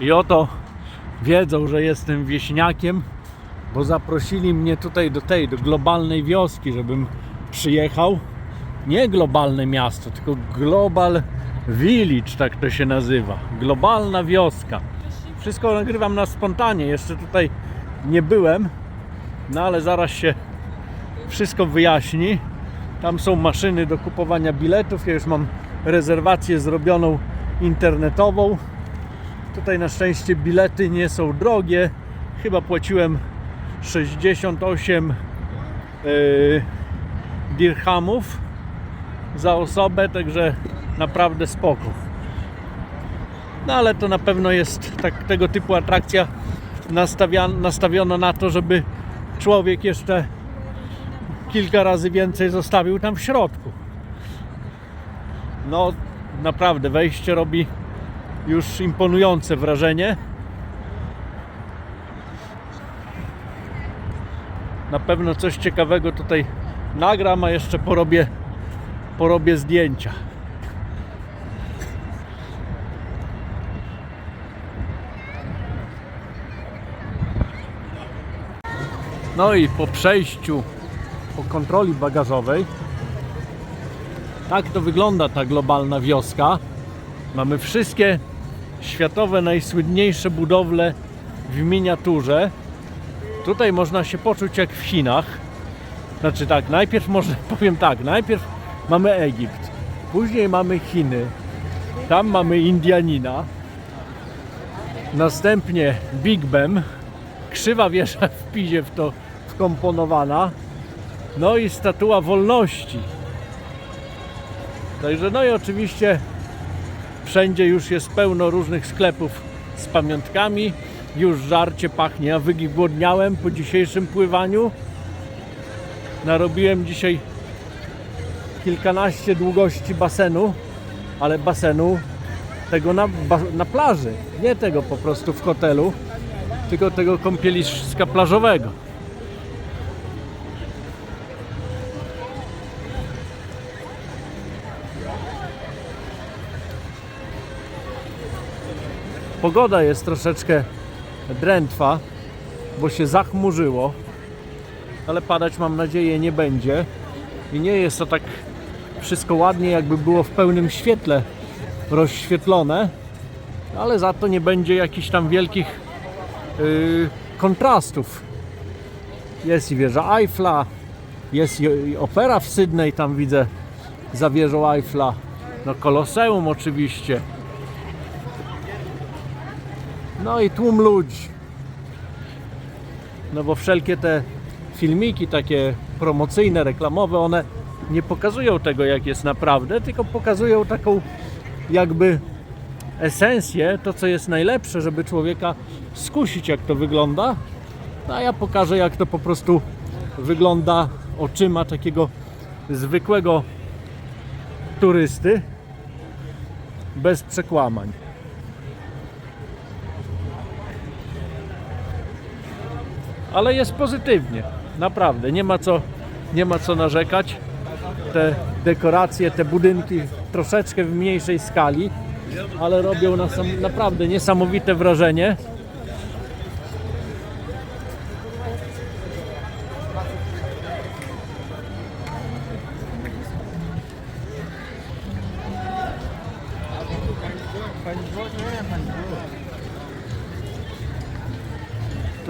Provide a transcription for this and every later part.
I oto wiedzą, że jestem wieśniakiem, bo zaprosili mnie tutaj do tej, do globalnej wioski, żebym przyjechał. Nie globalne miasto, tylko Global Village, tak to się nazywa. Globalna wioska. Wszystko nagrywam na spontanie, jeszcze tutaj nie byłem, no ale zaraz się wszystko wyjaśni. Tam są maszyny do kupowania biletów. Ja już mam rezerwację zrobioną internetową. Tutaj na szczęście bilety nie są drogie. Chyba płaciłem 68 yy, dirhamów za osobę, także naprawdę spoko. No ale to na pewno jest tak, tego typu atrakcja nastawiona na to, żeby człowiek jeszcze kilka razy więcej zostawił tam w środku. No naprawdę wejście robi już imponujące wrażenie. Na pewno coś ciekawego tutaj nagram, a jeszcze porobię, porobię zdjęcia. No i po przejściu, po kontroli bagażowej, tak to wygląda ta globalna wioska. Mamy wszystkie światowe najsłynniejsze budowle w miniaturze. Tutaj można się poczuć jak w Chinach. Znaczy tak, najpierw może powiem tak, najpierw mamy Egipt, później mamy Chiny, tam mamy Indianina, następnie Big Ben, krzywa wieża w Pizie w to wkomponowana, no i statua wolności. Także no i oczywiście wszędzie już jest pełno różnych sklepów z pamiątkami. Już żarcie pachnie, a wygłodniałem po dzisiejszym pływaniu. Narobiłem dzisiaj kilkanaście długości basenu, ale basenu tego na, na plaży, nie tego po prostu w hotelu, tylko tego kąpieliska plażowego. Pogoda jest troszeczkę drętwa, bo się zachmurzyło, ale padać mam nadzieję nie będzie. I nie jest to tak wszystko ładnie, jakby było w pełnym świetle rozświetlone, ale za to nie będzie jakichś tam wielkich yy, kontrastów. Jest i wieża Eiffla, jest i opera w Sydney, tam widzę za wieżą Eiffla. No Koloseum oczywiście. No i tłum ludzi. No bo wszelkie te filmiki takie promocyjne, reklamowe, one nie pokazują tego jak jest naprawdę, tylko pokazują taką jakby esencję, to co jest najlepsze, żeby człowieka skusić jak to wygląda. No a ja pokażę jak to po prostu wygląda oczyma takiego zwykłego turysty bez przekłamań. Ale jest pozytywnie. Naprawdę, nie ma co, nie ma co narzekać. Te dekoracje, te budynki troszeczkę w mniejszej skali, ale robią na sam, naprawdę niesamowite wrażenie.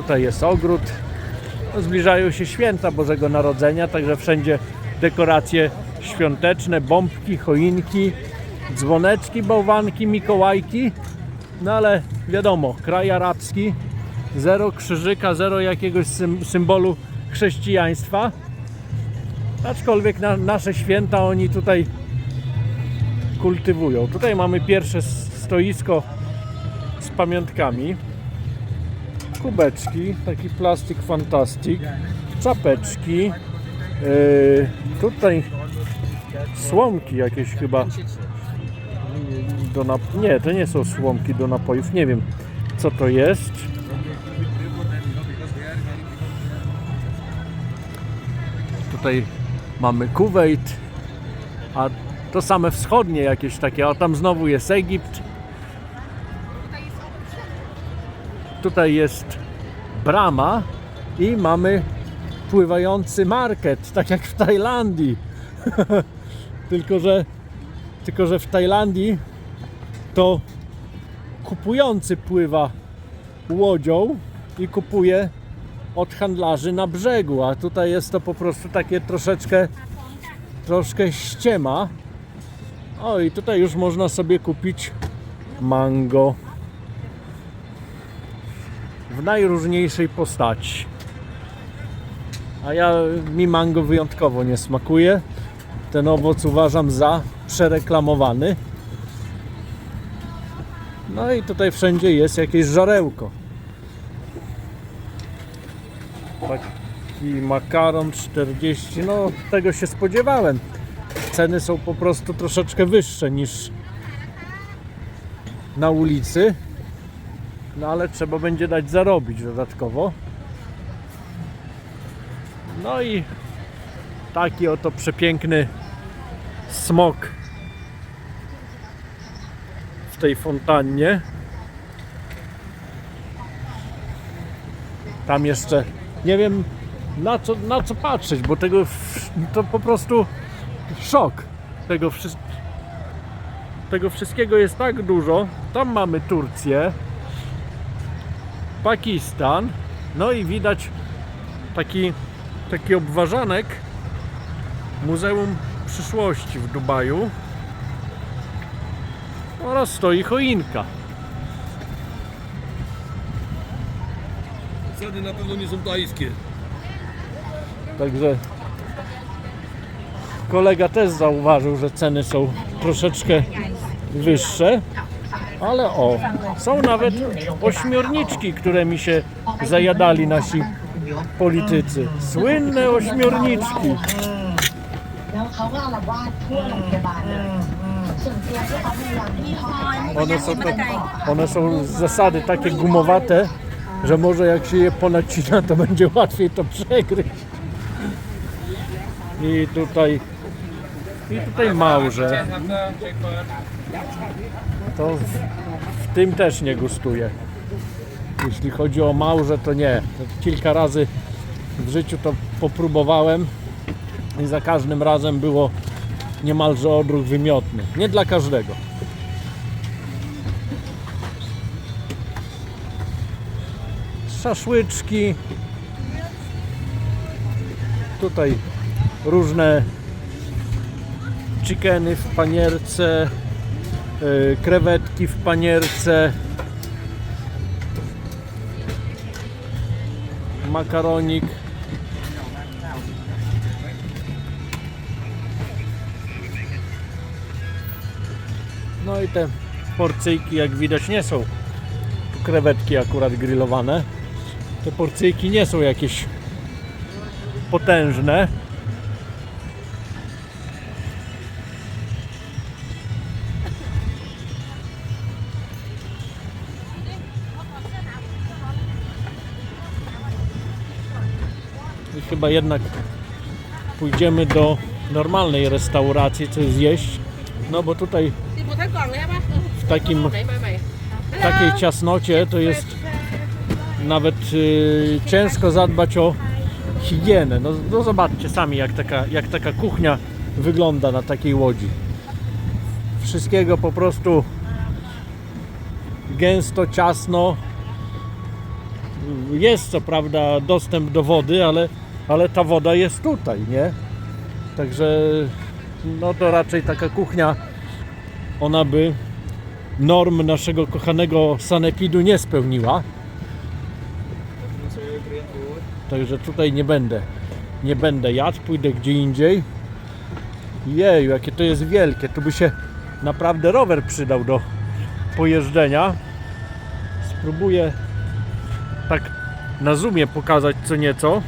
Tutaj jest ogród. No, zbliżają się święta Bożego Narodzenia, także wszędzie dekoracje świąteczne, bombki, choinki, dzwoneczki, bałwanki, mikołajki. No ale wiadomo, kraj arabski, zero krzyżyka, zero jakiegoś sym- symbolu chrześcijaństwa. Aczkolwiek na, nasze święta oni tutaj kultywują. Tutaj mamy pierwsze stoisko z pamiątkami kubeczki, taki plastik fantastik, czapeczki, yy, tutaj słomki jakieś chyba do nap- nie, to nie są słomki do napojów, nie wiem co to jest. Tutaj mamy Kuwait, a to same wschodnie jakieś takie, a tam znowu jest Egipt. Tutaj jest brama i mamy pływający market, tak jak w Tajlandii. tylko, że, tylko, że w Tajlandii to kupujący pływa łodzią i kupuje od handlarzy na brzegu, a tutaj jest to po prostu takie troszeczkę troszkę ściema. O i tutaj już można sobie kupić mango w najróżniejszej postaci. A ja mi mango wyjątkowo nie smakuje. Ten owoc uważam za przereklamowany. No i tutaj wszędzie jest jakieś żarełko. Taki makaron 40, no tego się spodziewałem. Ceny są po prostu troszeczkę wyższe niż na ulicy. No ale trzeba będzie dać zarobić dodatkowo. No i taki oto przepiękny smok w tej fontannie. Tam jeszcze nie wiem na co, na co patrzeć, bo tego to po prostu szok tego, wszy- tego wszystkiego jest tak dużo. Tam mamy Turcję, Pakistan, no i widać taki, taki obwarzanek Muzeum Przyszłości w Dubaju oraz stoi choinka. Ceny na pewno nie są tajskie. Także kolega też zauważył, że ceny są troszeczkę wyższe. Ale o, są nawet ośmiorniczki, które mi się zajadali nasi politycy. Słynne ośmiorniczki. One są, to, one są z zasady takie gumowate, że może jak się je ponacina, to będzie łatwiej to przegryźć. I tutaj, i tutaj małże. To w, w tym też nie gustuje. Jeśli chodzi o małże, to nie. Kilka razy w życiu to popróbowałem i za każdym razem było niemalże odruch wymiotny. Nie dla każdego. szaszłyczki. Tutaj różne chickeny w panierce, krewetki w panierce, makaronik. No i te porcyjki, jak widać, nie są krewetki akurat grillowane. Te porcyjki nie są jakieś potężne. chyba jednak pójdziemy do normalnej restauracji coś zjeść. No bo tutaj w takim w takiej ciasnocie to jest nawet y, ciężko zadbać o higienę. No, no, zobaczcie sami jak taka, jak taka kuchnia wygląda na takiej łodzi. Wszystkiego po prostu gęsto, ciasno. Jest co prawda dostęp do wody, ale ale ta woda jest tutaj, nie? Także no to raczej taka kuchnia ona by norm naszego kochanego sanepidu nie spełniła. Także tutaj nie będę. Nie będę jadł, pójdę gdzie indziej. Jeju, jakie to jest wielkie. Tu by się naprawdę rower przydał do pojeżdżenia. Spróbuję tak na zoomie pokazać co nieco.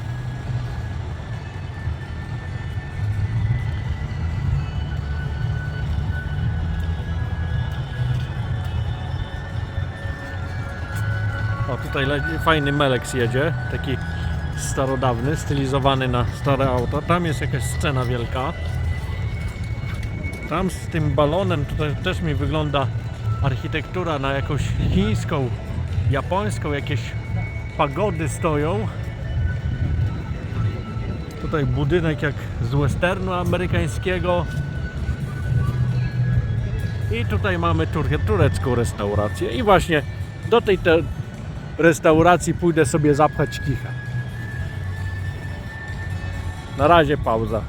O, tutaj fajny Melex jedzie, taki starodawny, stylizowany na stare auto. Tam jest jakaś scena wielka. Tam z tym balonem tutaj też mi wygląda architektura na jakąś chińską japońską, jakieś pagody stoją. Tutaj budynek jak z westernu amerykańskiego. I tutaj mamy tur- turecką restaurację. I właśnie do tej te restauracji pójdę sobie zapchać kicha. Na razie pauza.